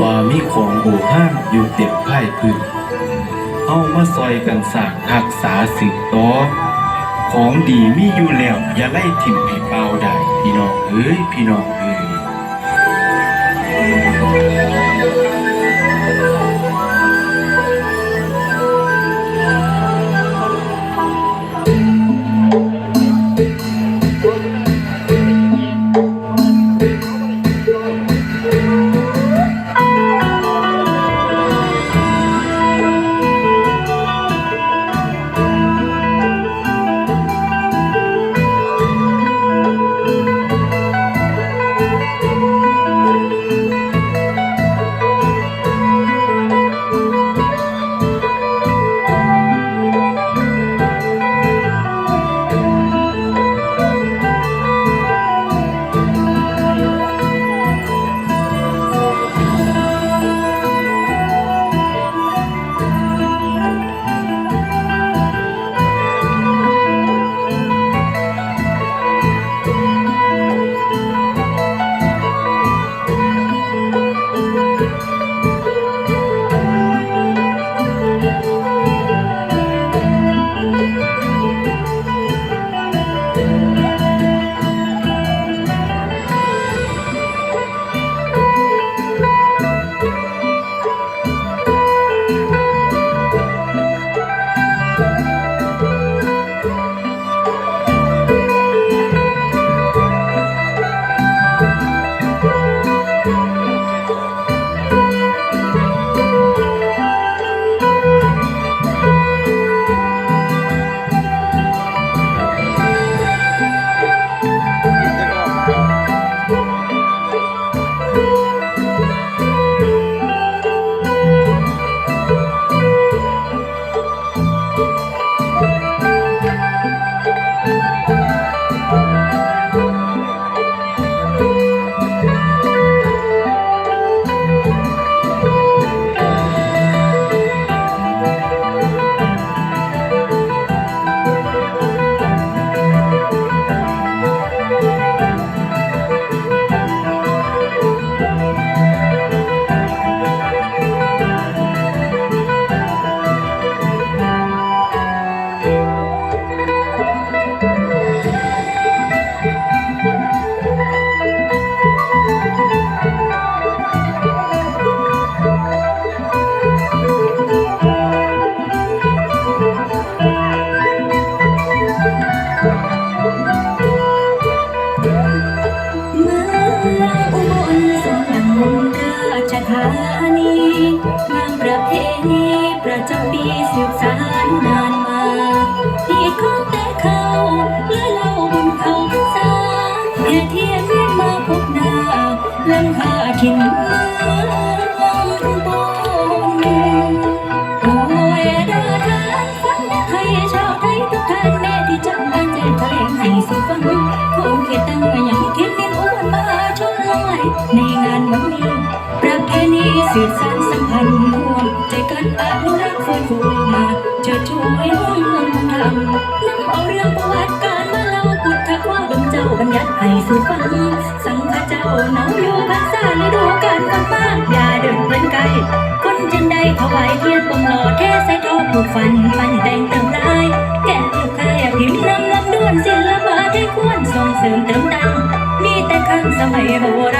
ว่ามีของโอห้ามอยู่เต็มไพ่พื้นเอามาซอยกันสร้างรักษาสืบต่อของดีมีอยู่แล้วอย่าไล่ถิ่มให้เปล่าได้พี่น้องเอ้ยพี่น้องเอ้ย เพณีประจำปีสืบสานนานมาที่ของแต่เขาเลือเล่าบุญเขาสาแห่เทียนเวียนมาพบหน้าลำคาถิ่นเมืองอุบลโอ้ยเดินทางฟังให้ชาวไทยทุกท่านแน่ที่จังการแจ้งแถลให้สุฟังคงเขตตั้งอย่างเทียนดินอ้วนมาชนลอยในงานวันนี้ประเพณีสืบสาน มาเชิดช่วยห้องเมืองทำนำเอาเรื่องประวัติการมาเล่ากุดทักว่าดงเจ้าบัญญัติให้สู่ฟัง สังฆเจ้าเนาอยู่พรรษาในดูการฟังบ้างอย่าเดินเป็นไกลคนจึงได้ถวายเทียนปมหล่อเทใส่ทองผูกฟันฟันแต่งเติมลายแก่ลูกแค่พิมพ์นำลำด้วนศิลปะที่ควรส่งเสริมเติมดังมีแต่ครั้งสมัยโบราณ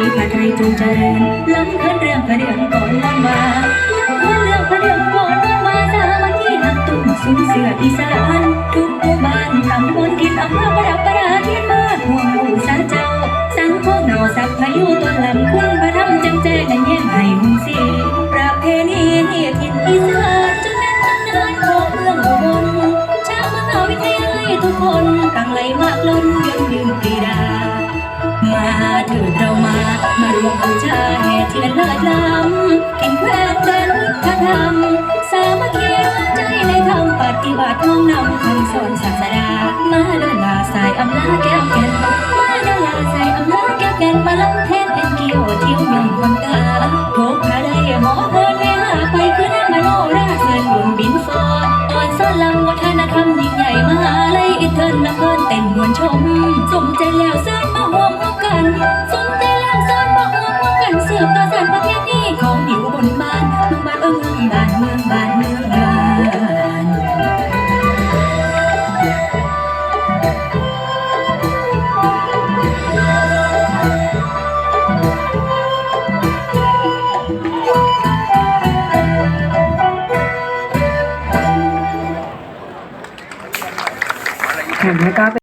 จักรีศรีพระไทยจงเจริญล้ำเพิ่นเรื่องพระเดืองก่อนล้ำมาล้ำเพิ่นเรื่องพระเดืองก่อนล้ำมาสามัคคีหักตุ่มสูงเสืออีสานทุกหมู่บ้านตำบลกินอำเภอ เทียนเลิศล้ำกินแควนแดนพระธรรม สามัคคีร่วมใจในธรรมปฏิบัติน้อมนำคำสอนศาสดา มาเดินลาสายอำลาแก้วแก่นมาเดินลาสายอำลาแก้วแก่นมาลำแทนเป็นเกี่ยวเที่ยวยองคนกาโคกขาได้หมอเพิ่นแม่หาไปคือนางมาโนราเชิญบุญบินฟอนอ่อนสอนลำวัฒนธรรมยิ่งใหญ่มหาลัยอินเทอร์ละเพิ่นเต้นมวนชมสมใจแล้วเสิ acabe